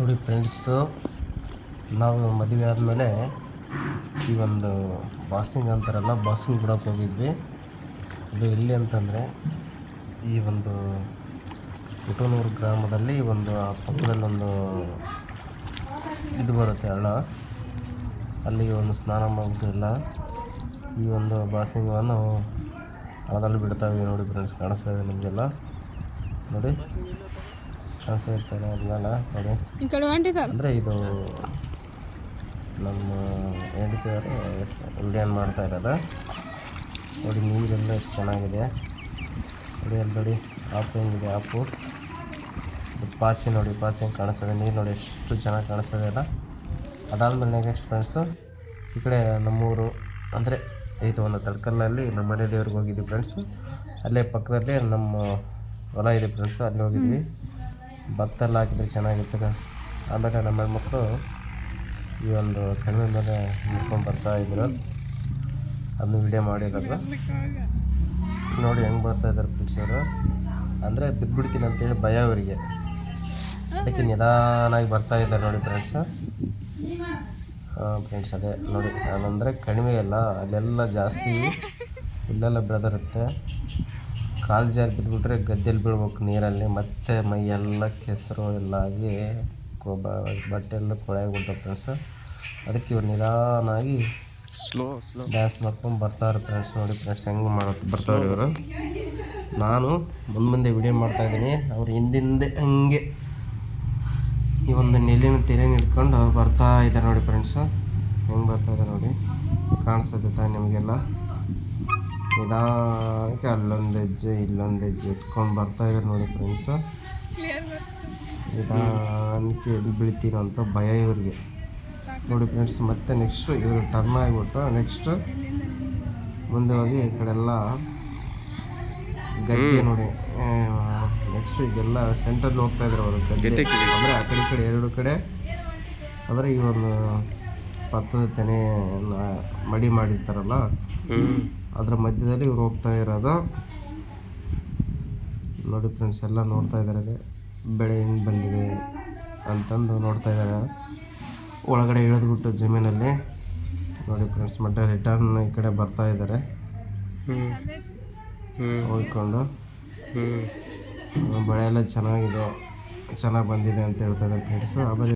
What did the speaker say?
ನೋಡಿ ಫ್ರೆಂಡ್ಸು ನಾವು ಮದುವೆ ಆದಮೇಲೆ ಈ ಒಂದು ಬಾಸಿಂಗ್ ಅಂತಾರಲ್ಲ ಬಾಸಿಂಗ್ ಬಿಡೋಕೆ ಹೋಗಿದ್ವಿ. ಅದು ಎಲ್ಲಿ ಅಂತಂದರೆ ಈ ಒಂದು ಕುಟನೂರು ಗ್ರಾಮದಲ್ಲಿ ಒಂದು, ಆ ಪಕ್ಕದಲ್ಲಿ ಒಂದು ಇದು ಬರುತ್ತೆ ಹಳ್ಳ ಅಲ್ಲಿ ಒಂದು ಸ್ನಾನ ಮಾಡೋದಿಲ್ಲ ಈ ಒಂದು ಬಾಸಿಂಗವನ್ನು ಹಣದಲ್ಲಿ ಬಿಡ್ತಾವೆ ನೋಡಿ ಫ್ರೆಂಡ್ಸ್ ಕಾಣಿಸ್ತಾ ಇದೆ ನಿಮಗೆಲ್ಲ. ನೋಡಿ. ಕಾಣಿಸ್ತಾ ಇರ್ತಾರೆ ಅದನ್ನೆಲ್ಲ ನೋಡಿ. ಈ ಕಡೆ ಹೊಂಟಿದ ಅಂದರೆ ಇದು ನಮ್ಮ ಹೆಂಡತಿಯವರು ಉಲ್ಲೇನ್ ಮಾಡ್ತಾ ಇರೋದು. ನೋಡಿ ನೀರೆಲ್ಲ ಎಷ್ಟು ಚೆನ್ನಾಗಿದೆ. ನೋಡಿ ಅಲ್ಲಿ ನೋಡಿ ಆಪು ಹೆಂಗಿದೆ ಆಪು. ಪಾಚಿ ನೋಡಿ ಪಾಚಿ ಹೆಂಗೆ ಕಾಣಿಸ್ತದೆ. ನೀರು ನೋಡಿ ಎಷ್ಟು ಚೆನ್ನಾಗಿ ಕಾಣಿಸ್ತದೆ ಅಲ್ಲ ಅದಾದಮೇಲೆ ನೆಕ್ಸ್ಟ್ ಫ್ರೆಂಡ್ಸು ಈ ಕಡೆ ನಮ್ಮೂರು ಅಂದರೆ ಇದು ಒಂದು ತಡ್ಕಲ್ಲಲ್ಲಿ ನಮ್ಮ ಮನೆ ದೇವ್ರಿಗೆ ಹೋಗಿದ್ವಿ ಫ್ರೆಂಡ್ಸು ಅಲ್ಲೇ ಪಕ್ಕದಲ್ಲೇ ನಮ್ಮ ಹೊಲ ಇದೆ ಫ್ರೆಂಡ್ಸು ಅಲ್ಲಿ ಹೋಗಿದ್ವಿ. ಭತ್ತ ಎಲ್ಲ ಹಾಕಿದ್ರೆ ಚೆನ್ನಾಗಿರ್ತದೆ. ಆಮೇಲೆ ನಮ್ಮ ಹೆಣ್ಮಕ್ಳು ಈ ಒಂದು ಕಡಿಮೆ ಮೇಲೆ ಮುಟ್ಕೊಂಡು ಬರ್ತಾ ಇದ್ರು. ಅದನ್ನು ವಿಡಿಯೋ ಮಾಡಿರೋದು ನೋಡಿ ಹೆಂಗೆ ಬರ್ತಾ ಇದ್ದಾರೆ ಫ್ರೆಂಡ್ಸ್ ಅವರು. ಅಂದರೆ ಬಿದ್ದುಬಿಡ್ತೀನಿ ಅಂತೇಳಿ ಭಯ ಅವರಿಗೆ. ಅದಕ್ಕೆ ನಿಧಾನಾಗಿ ಬರ್ತಾ ಇದ್ದಾರೆ ನೋಡಿ ಫ್ರೆಂಡ್ಸ್ ಫ್ರೆಂಡ್ಸ್ ಅದೇ. ನೋಡಿ ಅದಂದರೆ ಕಣಿವೆ ಅಲ್ಲ, ಅಲ್ಲೆಲ್ಲ ಜಾಸ್ತಿ, ಇಲ್ಲೆಲ್ಲ ಬೆಳೆದಿರುತ್ತೆ ಕಾಲು ಜಾರಿ ಬಿದ್ದುಬಿಟ್ರೆ ಗದ್ದೆಲಿ ಬೀಳ್ಬೇಕು ನೀರಲ್ಲಿ ಮತ್ತೆ ಮೈ ಎಲ್ಲ ಕೆಸರು ಎಲ್ಲ ಆಗಿ ಕೊಬ್ಬ ಬಟ್ಟೆ ಎಲ್ಲ ಕೊಳೆಯಾಗಿ ಫ್ರೆಂಡ್ಸ್ ಅದಕ್ಕೆ ಇವ್ರು ನಿಧಾನಾಗಿ ಸ್ಲೋ ಸ್ಲೋ ಡ್ಯಾನ್ಸ್ ಮಾಡ್ಕೊಂಡು ಬರ್ತಾರೆ ಫ್ರೆಂಡ್ಸ್ ನೋಡಿ ಫ್ರೆಂಡ್ಸ್ ಹೆಂಗೆ ಮಾಡೋದು ಬರ್ತಾರೆ ಇವರು? ನಾನು ಮುಂದೆ ಮುಂದೆ ವಿಡಿಯೋ ಮಾಡ್ತಾ ಇದ್ದೀನಿ. ಅವ್ರು ಹಿಂದಿಂದೆ ಹಂಗೆ ಈ ಒಂದು ನೆಲ್ಲಿನ ಇಟ್ಕೊಂಡು ಹಿಡ್ಕೊಂಡು ಬರ್ತಾ ಇದ್ದಾರೆ ನೋಡಿ ಫ್ರೆಂಡ್ಸು ಹೆಂಗೆ ಬರ್ತಾ ಇದ್ದಾರೆ ನೋಡಿ. ಕಾಣಿಸುತ್ತೆ ತಾನೆ ನಿಮಗೆಲ್ಲ? ನಿಧಾನಕ್ಕೆ ಅಲ್ಲೊಂದು ಹೆಜ್ಜೆ ಇಲ್ಲೊಂದು ಹೆಜ್ಜೆ ಇಟ್ಕೊಂಡು ಬರ್ತಾ ಇದ್ದಾರೆ ನೋಡಿ ಫ್ರೆಂಡ್ಸು ನಿಧಾನಕ್ಕೆ ಎಲ್ಲಿ ಬೀಳ್ತೀನೋ ಅಂತ ಭಯ ಇವ್ರಿಗೆ. ನೋಡಿ ಫ್ರೆಂಡ್ಸ್ ಮತ್ತೆ ನೆಕ್ಸ್ಟ್ ಇವರು ಟರ್ನ್ ಆಗಿಬಿಟ್ಟು ನೆಕ್ಸ್ಟ್ ಮುಂದೆ ಹೋಗಿ ಈ ಕಡೆಲ್ಲ ಗದ್ದೆ ನೋಡಿ. ನೆಕ್ಸ್ಟ್ ಇದೆಲ್ಲ ಸೆಂಟ್ರಲ್ಲಿ ಹೋಗ್ತಾ ಇದ್ದಾರೆ ಅವರು ಗದ್ದೆ. ಅಂದರೆ ಆ ಕಡೆ ಈ ಕಡೆ ಎರಡು ಕಡೆ. ಅಂದರೆ ಈ ಒಂದು ಭತ್ತದ ತೆನೆ ಮಡಿ ಮಾಡಿರ್ತಾರಲ್ಲ? ಅದರ ಮಧ್ಯದಲ್ಲಿ ಇವ್ರು ಹೋಗ್ತಾ ಇರೋದು. ನೋಡಿ ಫ್ರೆಂಡ್ಸ್ ಎಲ್ಲ ನೋಡ್ತಾ ಇದ್ದಾರೆ. ಬೆಳೆ ಹೆಂಗೆ ಬಂದಿದೆ ಅಂತಂದು ನೋಡ್ತಾ ಇದ್ದಾರೆ. ಒಳಗಡೆ ಇಳಿದ್ಬಿಟ್ಟು ಜಮೀನಲ್ಲಿ. ನೋಡಿ ಫ್ರೆಂಡ್ಸ್ ಮತ್ತೆ ರಿಟರ್ನ್ ಈ ಕಡೆ ಬರ್ತಾ ಇದ್ದಾರೆ. ಹೋಗ್ಕೊಂಡು. ಬೆಳೆ ಎಲ್ಲ ಚೆನ್ನಾಗಿದೆ. ಚೆನ್ನಾಗಿ ಬಂದಿದೆ ಅಂತ ಹೇಳ್ತಾ ಇದ್ದಾರೆ ಫ್ರೆಂಡ್ಸು ಆಮೇಲೆ